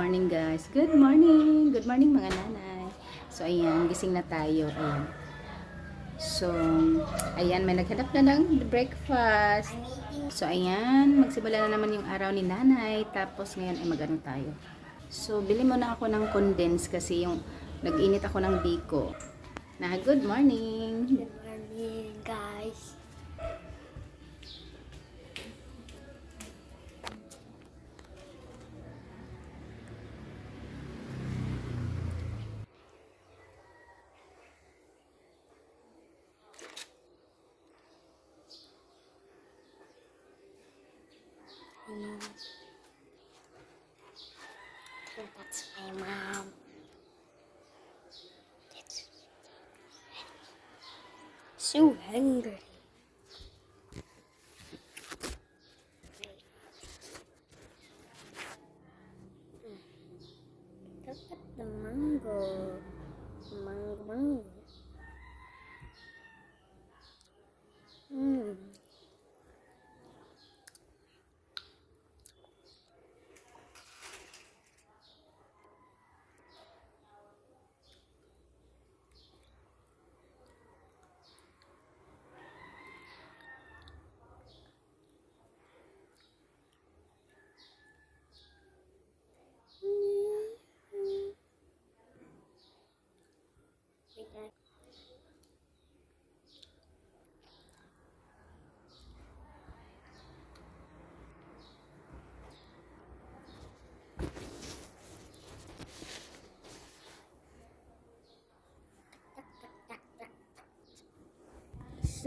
morning guys. Good morning. Good morning mga nanay. So ayan, gising na tayo. Ayan. So, ayan, may naghanap na ng breakfast. So ayan, magsimula na naman yung araw ni nanay. Tapos ngayon ay magano tayo. So, bili muna ako ng condense kasi yung nag-init ako ng biko. Na good morning. Good morning, guys. So hungry.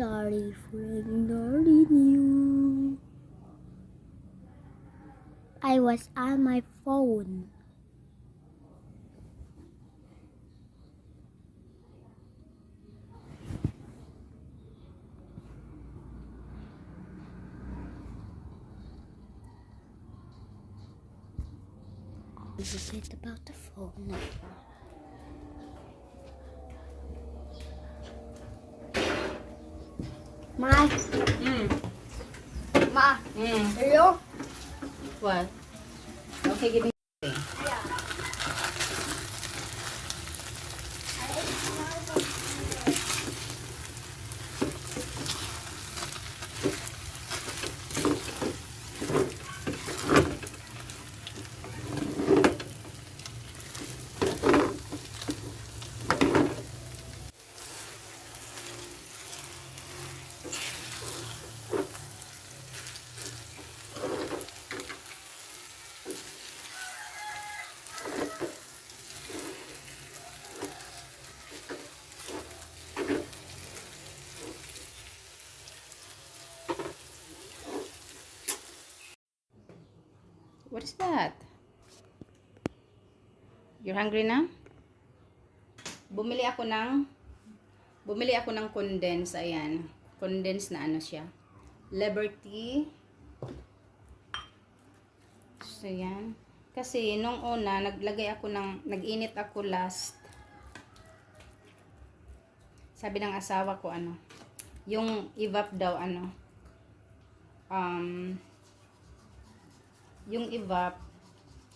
Sorry for ignoring you. I was on my phone. Forget about the phone. Ma, Mm. ma, Mm. hello? What? Okay, give me. What is that? You're hungry na? Bumili ako ng bumili ako ng condense, ayan. Condense na ano siya. Liberty. So, yan. Kasi, nung una, naglagay ako ng, nag-init ako last. Sabi ng asawa ko, ano, yung evap daw, ano, um, yung evap,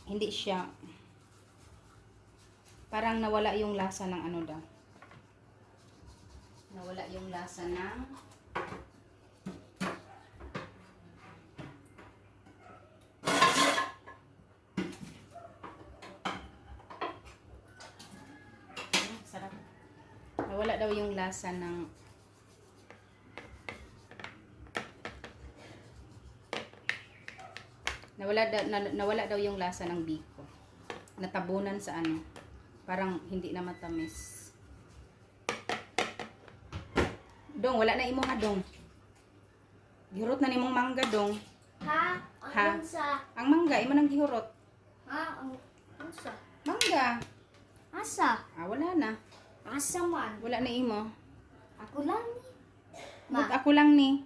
hindi siya, parang nawala yung lasa ng ano daw. Nawala yung lasa ng sarap. Nawala daw yung lasa ng Nawala, daw, na, nawala daw yung lasa ng biko. Natabunan sa ano. Parang hindi na matamis. Dong, wala na imo ha, dong. Gihurot na nimong mangga, dong. Ha? Ang Ha? unsa? Ang mangga, imo nang gihurot. Ha? Ang unsa? Mangga. Asa? Ah, wala na. Asa man? Wala na imo. Ako lang ni. But Ma, ako lang ni.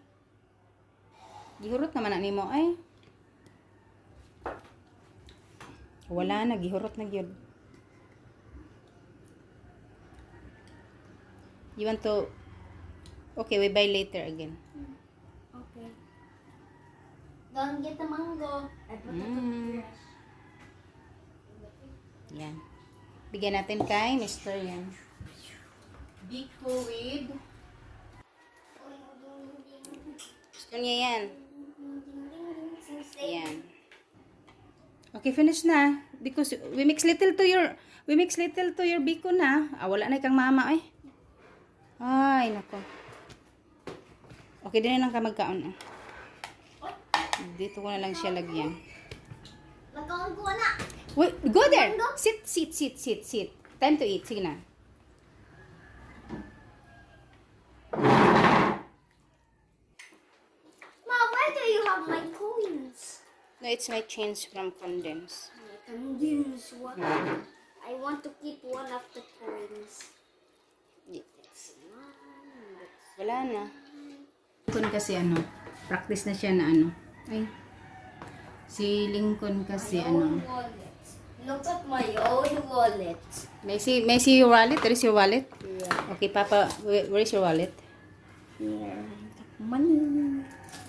Gihurot naman na nimo ay. Wala na, gihurot na gyud. You want to Okay, we buy later again. okay. Don't get the mango. Mm. Yan. Bigyan natin kay Mr. Yan. Biko with... Gusto niya yan. Yan. Okay, finish na. Because we mix little to your... We mix little to your biko na. Ah, wala na kang mama eh. Ay, nako. Okay, din lang ka magkaon. Oh. Dito ko na lang siya lagyan. Magkaon ko na. Wait, go there. Sit, sit, sit, sit, sit. Time to eat. Sige na. No, it's my change from condense. My condoms. What? I want to keep one of the coins. Mine. Wala na. Lincoln kasi ano, practice na siya na ano. Ay. Si Lincoln kasi ano. wallet. Look at my old wallet. May see, may see your wallet? There is your wallet? Yeah. Okay, Papa, where, where is your wallet? Yeah. Money.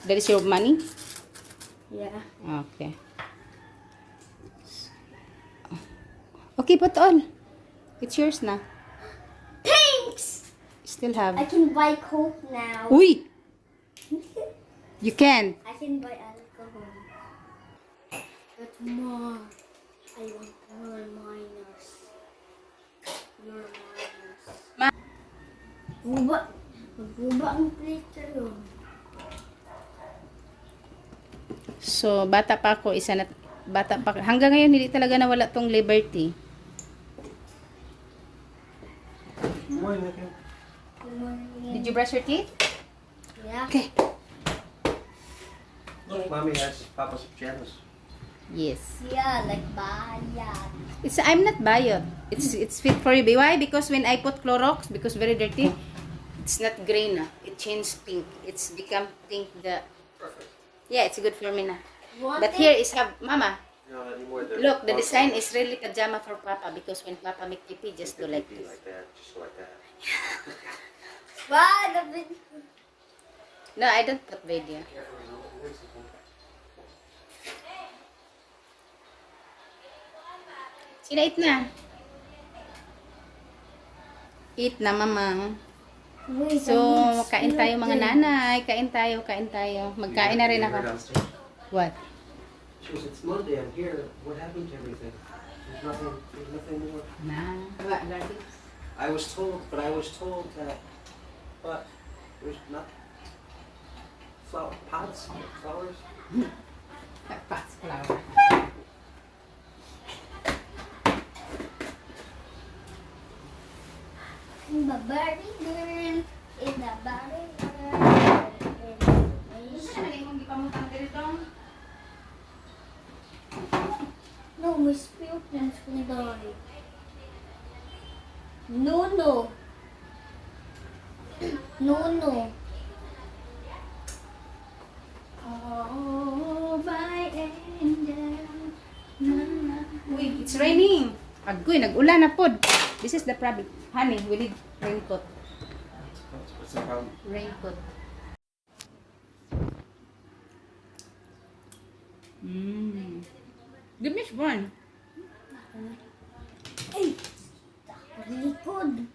There is your money? Yeah. Okay. Okay, put on. It's yours na. Thanks! Still have. I can buy Coke now. Uy! You can. I can buy alcohol. But more. I want more minors. More minors. Ma- Guba. Magguba ang plate yun. So, bata pa ako, isa na, bata pa, hanggang ngayon hindi talaga nawala tong liberty. Did you brush your teeth? Yeah. Okay. Look, mommy has Papa's pajamas. Yes. Yeah, like bayan. It's, I'm not bayot. It's, it's fit for you. Why? Because when I put Clorox, because very dirty, it's not gray na. It changed pink. It's become pink. The. Yeah, it's good for me na. But here is have, mama, look, the design is really pajama for papa because when papa make pee, just do like this. Like that, just like that. Wow, the. No, I don't put video. Sina eat na. Eat na, mama. So, kain tayo mga nanay. Kain tayo, kain tayo. Magkain na rin ako. What? She goes, it's Monday. I'm here. What happened to everything? There's nothing. There's nothing more. Na. What, garbage? I was told, but I was told that, but there's not flower pots, flowers. Fast flower. In the berry girl, in the berry girl. No, may spilt ng sundari. No, no. No, no. Oh, by angel. Uy, it's raining. Agoy, nag-ulan na pod. This is the problem. Honey, we need raincoat. What's, the problem? Raincoat. Mmm. Give me one. Ay! Likod.